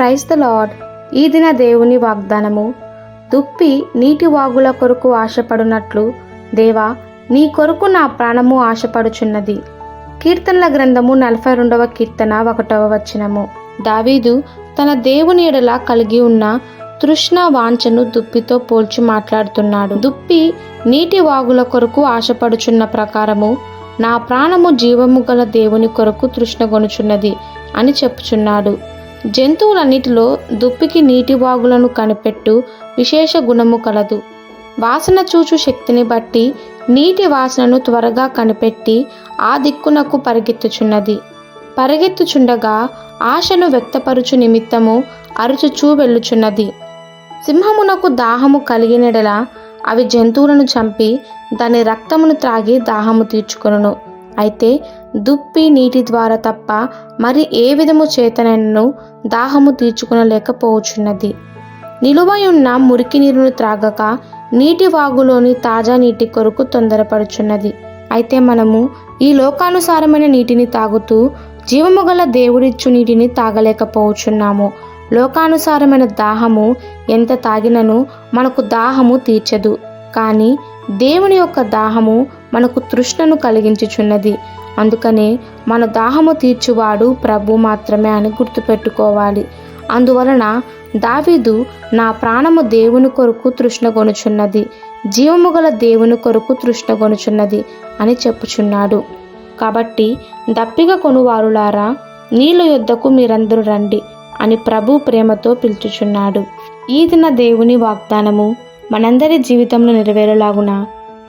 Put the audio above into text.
Praise the lord ఈ దిన దేవుని వాగ్దానము. దుప్పి నీటి వాగుల కొరకు ఆశపడునట్లు దేవా నీ కొరకు నా ప్రాణము ఆశపడుచున్నది. కీర్తనల గ్రంథము నలభై రెండవ కీర్తన ఒకటవ వచనము. దావీదు తన దేవుని ఎడల కలిగి ఉన్న తృష్ణ వాంఛను దుప్పితో పోల్చి మాట్లాడుతున్నాడు. దుప్పి నీటి వాగుల కొరకు ఆశపడుచున్న ప్రకారము నా ప్రాణము జీవము గల దేవుని కొరకు తృష్ణగొనుచున్నది అని చెప్పుచున్నాడు. జంతువులన్నిటిలో దుప్పికి నీటి బాగులను కనిపెట్టు విశేష గుణము కలదు. వాసన చూచు శక్తిని బట్టి నీటి వాసనను త్వరగా కనిపెట్టి ఆ దిక్కునకు పరిగెత్తుచున్నది. పరిగెత్తుచుండగా ఆశను వ్యక్తపరుచు నిమిత్తము అరుచుచూ వెళ్ళుచున్నది. సింహమునకు దాహము కలిగినడలా అవి జంతువులను చంపి దాని రక్తమును త్రాగి దాహము తీర్చుకొనును. అయితే దుప్పి నీటి ద్వారా తప్ప మరి ఏ విధము చేతనైనను దాహము తీర్చుకునలేకపోవచ్చున్నది. నిలువయున్న మురికి నీరును త్రాగక నీటి వాగులోని తాజా నీటి కొరకు తొందరపడుచున్నది. అయితే మనము ఈ లోకానుసారమైన నీటిని తాగుతూ జీవము గల దేవుడిచ్చు నీటిని తాగలేకపోవచ్చున్నాము. లోకానుసారమైన దాహము ఎంత తాగినను మనకు దాహము తీర్చదు. కానీ దేవుని యొక్క దాహము మనకు తృష్ణను కలిగించుచున్నది. అందుకనే మన దాహము తీర్చువాడు ప్రభు మాత్రమే అని గుర్తుపెట్టుకోవాలి. అందువలన దావీదు నా ప్రాణము దేవుని కొరకు తృష్ణగొనుచున్నది జీవము గల దేవుని కొరకు తృష్ణగొనుచున్నది అని చెప్పుచున్నాడు. కాబట్టి దప్పిక కొనువారులారా నీళ్ళ యుద్ధకు మీరందరూ రండి అని ప్రభు ప్రేమతో పిలుచుచున్నాడు. ఈ దిన దేవుని వాగ్దానము మనందరి జీవితంలో నెరవేరేలాగున?